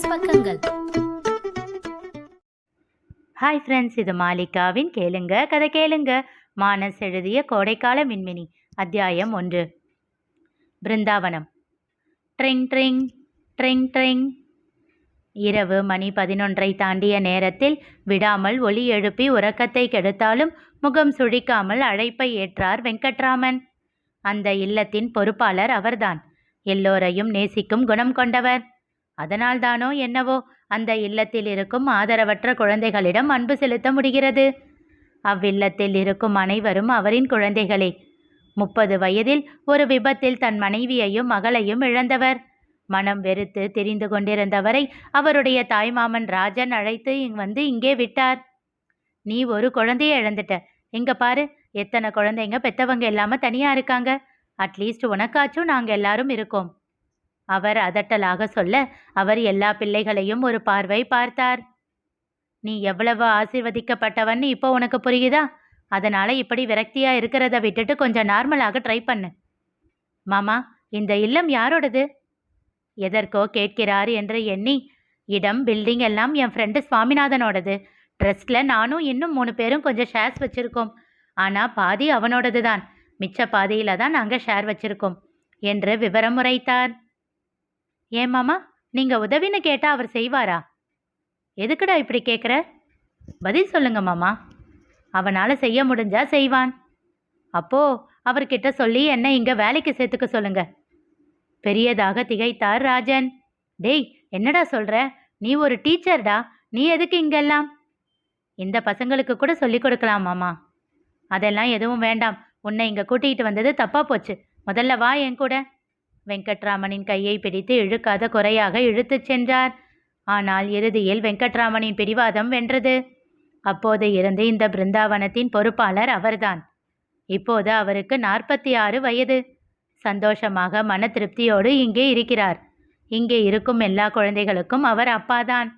மானஸ் பக்கங்கள். Hi friends இது மாலிகாவின் கேளுங்க கதை கேளுங்க. மானஸ் எழுதிய கோடைக்கால மின்மினி அத்தியாயம் ஒன்று. பிருந்தாவனம். ட்ரிங் ட்ரிங் ட்ரிங் ட்ரிங். இரவு மணி பதினொன்றை தாண்டிய நேரத்தில் விடாமல் ஒலி எழுப்பி உறக்கத்தை கெடுத்தாலும் முகம் சுழிக்காமல் அழைப்பை ஏற்றார் வெங்கட்ராமன். அந்த இல்லத்தின் பொறுப்பாளர் அவர்தான். எல்லோரையும் நேசிக்கும் குணம் கொண்டவர். அதனால்தானோ என்னவோ அந்த இல்லத்தில் இருக்கும் ஆதரவற்ற குழந்தைகளிடம் அன்பு செலுத்த முடிகிறது. அவ்வில்லத்தில் இருக்கும் அனைவரும் அவரின் குழந்தைகளே. முப்பது வயதில் ஒரு விபத்தில் தன் மனைவியையும் மகளையும் இழந்தவர். மனம் வெறுத்து தெரிந்து கொண்டிருந்தவரை அவருடைய தாய்மாமன் ராஜன் அழைத்து வந்து இங்கே விட்டார். நீ ஒரு குழந்தைய இழந்துட்ட. இங்க பாரு எத்தனை குழந்தைங்க பெத்தவங்க இல்லாம தனியா இருக்காங்க. அட்லீஸ்ட் உனக்காச்சும் நாங்க எல்லாரும் இருக்கோம். அவர் அதட்டலாக சொல்ல அவர் எல்லா பிள்ளைகளையும் ஒரு பார்வை பார்த்தார். நீ எவ்வளவு ஆசிர்வதிக்கப்பட்டவன்னு இப்போ உனக்கு புரியுதா? அதனால இப்படி விரக்தியா இருக்கிறத விட்டுட்டு கொஞ்சம் நார்மலாக ட்ரை பண்ணு. மாமா இந்த இல்லம் யாரோடது? எதற்கோ கேட்கிறார் என்று எண்ணி இடம் பில்டிங் எல்லாம் என் ஃப்ரெண்டு சுவாமிநாதனோடது. ட்ரஸ்டில் நானும் இன்னும் மூணு பேரும் கொஞ்சம் ஷேர்ஸ் வச்சுருக்கோம். ஆனால் பாதி அவனோடது தான் மிச்ச பாதியில் தான் நாங்கள் ஷேர் வச்சுருக்கோம் என்று விவரம் உரைத்தார். ஏன் மாமா? நீங்கள் உதவின்னு கேட்டால் அவர் செய்வாரா? எதுக்குடா இப்படி கேட்குற பதில் சொல்லுங்க மாமா. அவனால் செய்ய முடிஞ்சா செய்வான். அப்போ அவர்கிட்ட சொல்லி என்ன இங்கே வேலைக்கு சேர்த்துக்க சொல்லுங்க. பெரியதாக திகைத்தார் ராஜன். டேய் என்னடா சொல்ற? நீ ஒரு டீச்சர்டா? நீ எதுக்கு இங்கெல்லாம்? இந்த பசங்களுக்கு கூட சொல்லி கொடுக்கலாம் மாமா. அதெல்லாம் எதுவும் வேண்டாம். உன்னை இங்கே கூட்டிகிட்டு வந்தது தப்பா போச்சு. முதல்ல வா என் கூட. வெங்கட்ராமனின் கையை பிடித்து இழுக்காத குறையாக இழுத்துச் சென்றார். ஆனால் இறுதியில் வெங்கட்ராமனின் பிடிவாதம் வென்றது. அப்போது இருந்து இந்த பிருந்தாவனத்தின் பொறுப்பாளர் அவர்தான். இப்போது அவருக்கு நாற்பத்தி ஆறு வயது. சந்தோஷமாக மன திருப்தியோடு இங்கே இருக்கிறார். இங்கே இருக்கும் எல்லா குழந்தைகளுக்கும் அவர் அப்பாதான்.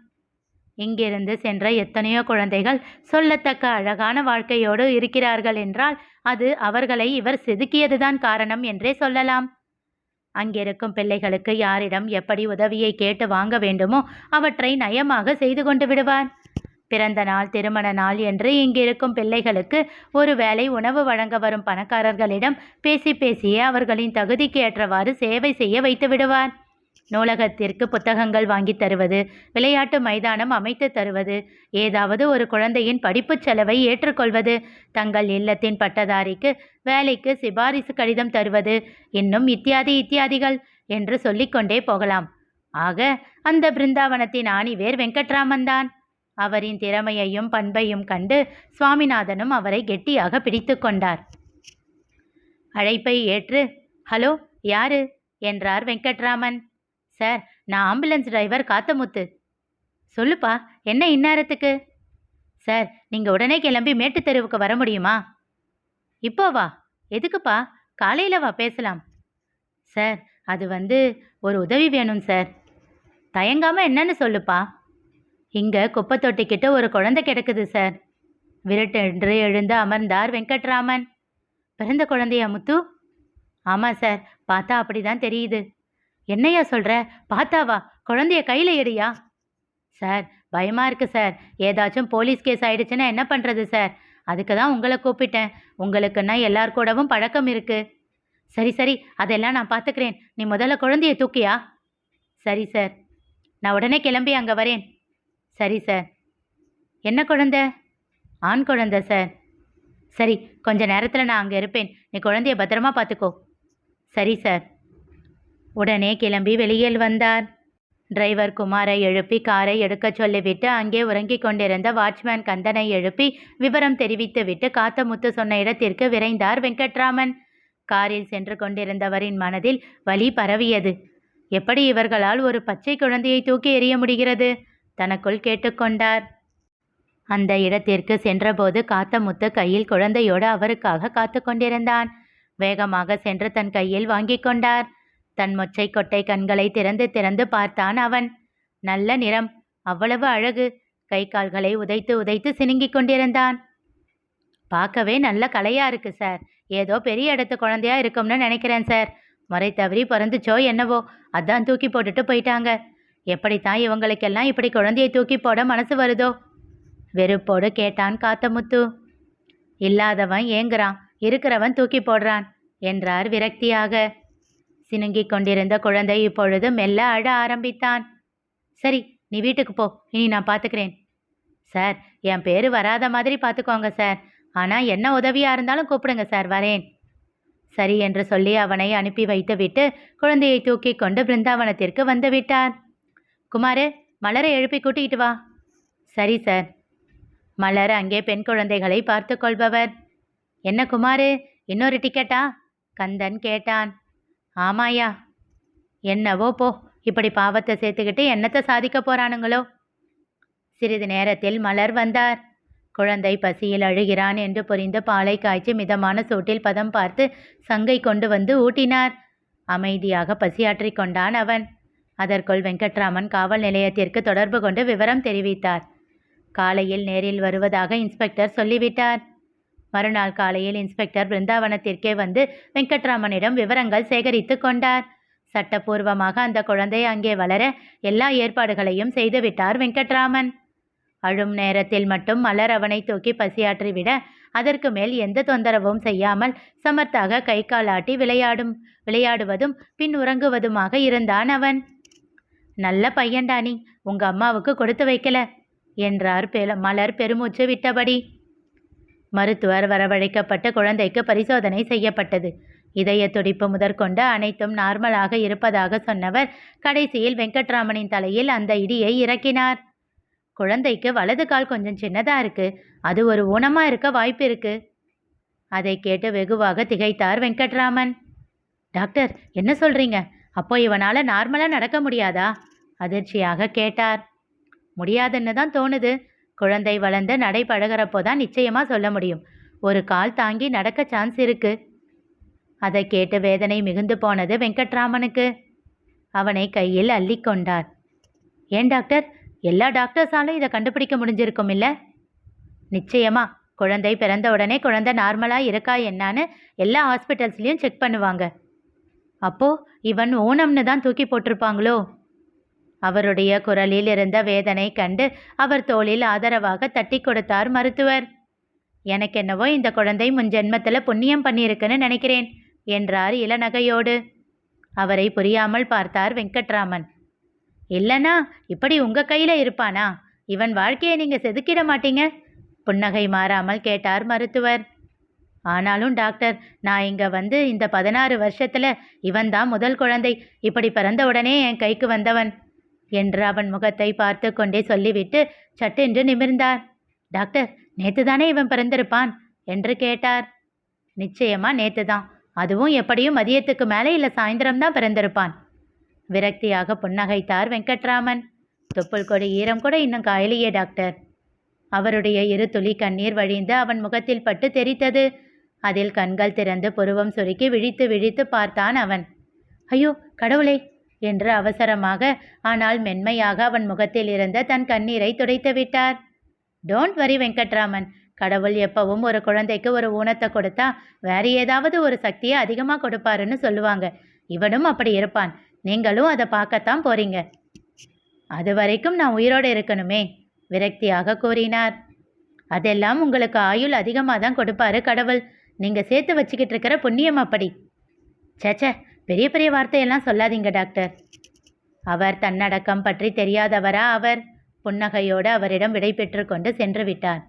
இங்கிருந்து சென்ற எத்தனையோ குழந்தைகள் சொல்லத்தக்க அழகான வாழ்க்கையோடு இருக்கிறார்கள் என்றால் அது அவர்களை இவர் செதுக்கியதுதான் காரணம் என்றே சொல்லலாம். அங்கிருக்கும் பிள்ளைகளுக்கு யாரிடம் எப்படி உதவியை கேட்டு வாங்க வேண்டுமோ அவற்றை நயமாக செய்து கொண்டு விடுவார் பிறந்த நாள் திருமண நாள் என்று இங்கிருக்கும் பிள்ளைகளுக்கு ஒருவேளை உணவு வழங்க வரும் பணக்காரர்களிடம் பேசி பேசியே அவர்களின் தகுதிக்கு ஏற்றவாறு சேவை செய்ய வைத்து விடுவார் நூலகத்திற்கு புத்தகங்கள் வாங்கி தருவது விளையாட்டு மைதானம் அமைத்து தருவது ஏதாவது ஒரு குழந்தையின் படிப்புச் செலவை ஏற்றுக்கொள்வது தங்கள் இல்லத்தின் பட்டதாரிக்கு வேலைக்கு சிபாரிசு கடிதம் தருவது இன்னும் இத்தியாதி இத்தியாதிகள் என்று சொல்லிக்கொண்டே போகலாம். ஆக அந்த பிருந்தாவனத்தின் ஆணிவேர் வெங்கட்ராமன் தான் அவரின் திறமையையும் பண்பையும் கண்டு சுவாமிநாதனும் அவரை கெட்டியாக பிடித்து கொண்டார். அழைப்பை ஏற்று ஹலோ யாரு? என்றார் வெங்கட்ராமன். சார் நான் ஆம்புலன்ஸ் டிரைவர் காத்தமுத்து. சொல்லுப்பா என்ன இந்நேரத்துக்கு? சார் நீங்கள் உடனே கிளம்பி மேட்டுத் தெருவுக்கு வர முடியுமா? இப்போ வா. எதுக்குப்பா? காலையில் வா பேசலாம். சார் அது வந்து ஒரு உதவி வேணும் சார். தயங்காமல் என்னன்னு சொல்லுப்பா. இங்கே குப்பை தொட்டிக்கிட்ட ஒரு குழந்தை கிடக்குது சார். விரட்டென்று எழுந்து அமர்ந்தார் வெங்கட்ராமன். பிறந்த குழந்தையா முத்து? ஆமாம் சார். பார்த்தா அப்படிதான் தெரியுது. என்னையா சொல்கிற பார்த்தாவா குழந்தைய கையில் எடுயா? சார் பயமாக இருக்கு சார். ஏதாச்சும் போலீஸ் கேஸ் ஆயிடுச்சுன்னா என்ன பண்ணுறது சார்? அதுக்கு தான் உங்களை கூப்பிட்டேன். உங்களுக்குன்னா எல்லார் கூடவும் பழக்கம் இருக்கு. சரி சரி. அதெல்லாம் நான் பார்த்துக்கிறேன் நீ முதல்ல குழந்தைய தூக்கியா? சரி சார். நான் உடனே கிளம்பி அங்கே வரேன். சரி சார். என்ன குழந்தை? ஆண் குழந்தை சார். சரி கொஞ்ச நேரத்தில் நான் அங்கே இருப்பேன். நீ குழந்தைய பத்திரமா பார்த்துக்கோ சரி சார். உடனே கிளம்பி வெளியில் வந்தார். டிரைவர் குமாரை எழுப்பி காரை எடுக்கச் சொல்லிவிட்டு அங்கே உறங்கிக் கொண்டிருந்த வாட்ச்மேன் கந்தனை எழுப்பி விவரம் தெரிவித்துவிட்டு காத்தமுத்து சொன்ன இடத்திற்கு விரைந்தார் வெங்கட்ராமன். காரில் சென்று கொண்டிருந்தவரின் மனதில் வலி பரவியது. எப்படி இவர்களால் ஒரு பச்சை குழந்தையை தூக்கி எறிய முடிகிறது? தனக்குள் கேட்டுக்கொண்டார் அந்த இடத்திற்கு சென்றபோது காத்தமுத்து கையில் குழந்தையோடு அவருக்காக காத்து கொண்டிருந்தான். வேகமாக சென்று தன் கையில் வாங்கிக் கொண்டார். தன் மொச்சை கொட்டை கண்களை திறந்து திறந்து பார்த்தான் அவன். நல்ல நிறம் அவ்வளவு அழகு. கை கால்களை உதைத்து உதைத்து சினுங்கிக் கொண்டிருந்தான். பார்க்கவே நல்ல கலையா இருக்கு சார். ஏதோ பெரிய இடத்து குழந்தையா இருக்கும்னு நினைக்கிறேன் சார். முறை தவறி பிறந்துச்சோ என்னவோ அதான் தூக்கி போட்டுட்டு போயிட்டாங்க. எப்படித்தான் இவங்களுக்கெல்லாம் இப்படி குழந்தையை தூக்கி போட மனசு வருதோ? வெறுப்போடு கேட்டான் காத்தமுத்து. இல்லாதவன் ஏங்குறான் இருக்கிறவன் தூக்கி போடுறான் என்றார் விரக்தியாக. சினுங்கிக் கொண்டிருந்த குழந்தை இப்பொழுது மெல்ல அழ ஆரம்பித்தான். சரி நீ வீட்டுக்கு போ. இனி நான் பார்த்துக்கிறேன் சார் என் பேர் வராத மாதிரி பார்த்துக்கோங்க சார். ஆனால் என்ன உதவியாக இருந்தாலும் கூப்பிடுங்க சார். வரேன். சரி என்று சொல்லி அவனை அனுப்பி வைத்துவிட்டு குழந்தையை தூக்கி கொண்டு பிருந்தாவனத்திற்கு வந்துவிட்டார் குமாரு மலரை எழுப்பி கூட்டிகிட்டு வா. சரி சார். மலர் அங்கே பெண் குழந்தைகளை பார்த்து கொள்பவர். என்ன குமாரு இன்னொரு டிக்கெட்டா? கந்தன் கேட்டான். ஆமாயா என்னவோ போ இப்படி பாவத்தை சேர்த்துக்கிட்டு என்னத்தை சாதிக்க போறானுங்களோ? சிறிது நேரத்தில் மலர் வந்தார். குழந்தை பசியில் அழுகிறான் என்று புரிந்து பாலை காய்ச்சி மிதமான சூட்டில் பதம் பார்த்து சங்கை கொண்டு வந்து ஊட்டினார். அமைதியாக பசியாற்றிக் கொண்டான் அவன். அதற்குள் வெங்கட்ராமன் காவல் நிலையத்திற்கு தொடர்பு கொண்டு விவரம் தெரிவித்தார். காலையில் நேரில் வருவதாக இன்ஸ்பெக்டர் சொல்லிவிட்டார். மறுநாள் காலையில் இன்ஸ்பெக்டர் பிருந்தாவனத்திற்கே வந்து வெங்கட்ராமனிடம் விவரங்கள் சேகரித்து கொண்டார். சட்டப்பூர்வமாக அந்த குழந்தை அங்கே வளர எல்லா ஏற்பாடுகளையும் செய்துவிட்டார் வெங்கட்ராமன். அழும் நேரத்தில் மட்டும் மலர் அவனை தூக்கி பசியாற்றிவிட அதற்கு மேல் எந்த தொந்தரவும் செய்யாமல் சமர்த்தாக கை காலாட்டி விளையாடும் விளையாடுவதும் பின் உறங்குவதுமாக இருந்தான் அவன். நல்ல பையன்டா நீ உங்க அம்மாவுக்கு கொடுத்து வைக்கல என்றார் பெல மலர் பெருமூச்சு விட்டபடி. மருத்துவர் வரவழைக்கப்பட்ட குழந்தைக்கு பரிசோதனை செய்யப்பட்டது. இதய துடிப்பு முதற்கொண்டு அனைத்தும் நார்மலாக இருப்பதாக சொன்னவர் கடைசியில் வெங்கட்ராமனின் தலையில் அந்த இடியை இறக்கினார். குழந்தைக்கு வலது கால் கொஞ்சம் சின்னதா இருக்கு. அது ஒரு ஊனமா இருக்க வாய்ப்பு இருக்கு. அதை கேட்டு வெகுவாக திகைத்தார் வெங்கட்ராமன். டாக்டர் என்ன சொல்றீங்க? அப்போ இவனால நார்மலா நடக்க முடியாதா? அதிர்ச்சியாக கேட்டார். முடியாதுன்னு தான் தோணுது. குழந்தை வளர்ந்து நடை பழகிறப்போ தான் நிச்சயமாக சொல்ல முடியும். ஒரு கால் தாங்கி நடக்க சான்ஸ் இருக்கு. அதை கேட்டு வேதனை மிகுந்து போனது வெங்கட்ராமனுக்கு. அவனை கையில் அள்ளிக்கொண்டார் ஏன் டாக்டர்? எல்லா டாக்டர்ஸாலும் இதை கண்டுபிடிக்க முடிஞ்சிருக்கும் இல்லை? நிச்சயமா. குழந்தை பிறந்த உடனே குழந்தை நார்மலாக இருக்கா என்னான்னு எல்லா ஹாஸ்பிட்டல்ஸ்லேயும் செக் பண்ணுவாங்க. அப்போ இவன் ஓனம்னு தான் தூக்கி போட்டிருப்பாங்களோ? அவருடைய குரலில் இருந்த வேதனை கண்டு அவர் தோளில் ஆதரவாக தட்டி கொடுத்தார் மருத்துவர். எனக்கென்னவோ இந்த குழந்தை முன் ஜென்மத்தில் புண்ணியம் பண்ணியிருக்குன்னு நினைக்கிறேன் என்றார் இளநகையோடு. அவரை புரியாமல் பார்த்தார் வெங்கட்ராமன். இல்லனா இப்படி உங்க கையில இருப்பானா? இவன் வாழ்க்கையை நீங்க செதுக்கிட மாட்டீங்க? புன்னகை மாறாமல் கேட்டார் மருத்துவர். ஆனாலும் டாக்டர் நான் இங்க வந்து இந்த பதினாறு வருஷத்துல இவன்தான் முதல் குழந்தை. இப்படி பிறந்த உடனே என் கைக்கு வந்தவன். என்று அவன் முகத்தை பார்த்து கொண்டே சொல்லிவிட்டு சட்டென்று நிமிர்ந்தார். டாக்டர் நேத்து தானே இவன் பிறந்திருப்பான்? என்று கேட்டார். நிச்சயமா நேத்து தான் அதுவும் எப்படியும் மதியத்துக்கு மேலே இல்லை சாயந்தரம் தான் பிறந்திருப்பான். விரக்தியாக புன்னகைத்தார் வெங்கட்ராமன். தொப்புள் கொடி ஈரம் கூட இன்னும் காயலையே டாக்டர். அவருடைய இரு துளி கண்ணீர் வழிந்து அவன் முகத்தில் பட்டு தெரித்தது. அதில் கண்கள் திறந்து புருவம் சுருக்கி விழித்து விழித்து பார்த்தான் அவன். ஐயோ கடவுளே என்று அவசரமாக ஆனால் மென்மையாக அவன் முகத்தில் இருந்த தன் கண்ணீரை துடைத்து விட்டார். Don't worry Venkatraman. கடவுள் எப்பவும் ஒரு குழந்தைக்கு ஒரு ஊனத்தை கொடுத்தா வேற ஏதாவது ஒரு சக்தியை அதிகமாக கொடுப்பாருன்னு சொல்லுவாங்க. இவனும் அப்படி இருப்பான். நீங்களும் அதை பார்க்கத்தான் போறீங்க. அது வரைக்கும் நான் உயிரோடு இருக்கணுமே விரக்தியாக கூறினார். அதெல்லாம் உங்களுக்கு ஆயுள் அதிகமாக தான் கொடுப்பாரு கடவுள். நீங்கள் சேர்த்து வச்சுக்கிட்டு இருக்கிற புண்ணியம் அப்படி. சேச்சே பெரிய பெரிய வார்த்தையெல்லாம் சொல்லாதீங்க டாக்டர். அவர் தன்னடக்கம் பற்றி தெரியாதவரா அவர்? புன்னகையோடு அவரிடம் விடை கொண்டு சென்று விட்டார்.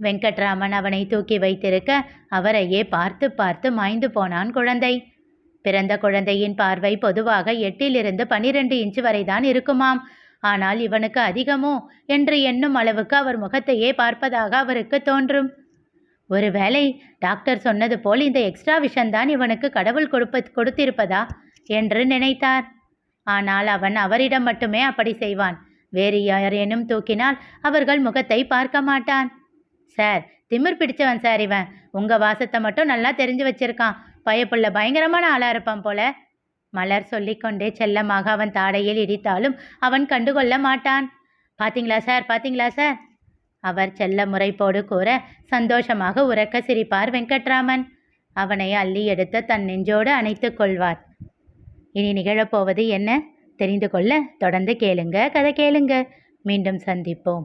வெங்கட்ராமன் அவனை தூக்கி வைத்திருக்க அவரையே பார்த்து பார்த்து மாய்ந்து போனான் குழந்தை. பிறந்த குழந்தையின் பார்வை பொதுவாக எட்டிலிருந்து பனிரெண்டு இன்ச்சு வரைதான் இருக்குமாம். ஆனால் இவனுக்கு அதிகமோ? என்று எண்ணும் அளவுக்கு அவர் முகத்தையே பார்ப்பதாக அவருக்கு தோன்றும். ஒருவேளை டாக்டர் சொன்னது போல் இந்த எக்ஸ்ட்ரா விஷன்தான் இவனுக்கு கடவுள் கொடுப்ப கொடுத்திருப்பதா? என்று நினைத்தார். ஆனால் அவன் அவரிடம் மட்டுமே அப்படி செய்வான். வேறு யாரேனும் தூக்கினால் அவர்கள் முகத்தை பார்க்க மாட்டான். சார் திமிர் பிடிச்சவன் சார் இவன். உங்கள் வாசத்தை மட்டும் நல்லா தெரிஞ்சு வச்சிருக்கான். பயப்புள்ள பயங்கரமான ஆளாக இருப்பான் போல. மலர் சொல்லிக்கொண்டே செல்லமாக அவன் தாடையில் இடித்தாலும் அவன் கண்டுகொள்ள மாட்டான். பார்த்தீங்களா சார்? பார்த்தீங்களா சார்? அவர் செல்ல முறைப்போடு கூற சந்தோஷமாக உறக்க சிரிப்பார் வெங்கட்ராமன். அவனை அள்ளி எடுத்து தன் நெஞ்சோடு அணைத்து கொள்வார். இனி நிகழப்போவது என்ன? தெரிந்து கொள்ள தொடர்ந்து கேளுங்க கதை கேளுங்க. மீண்டும் சந்திப்போம்.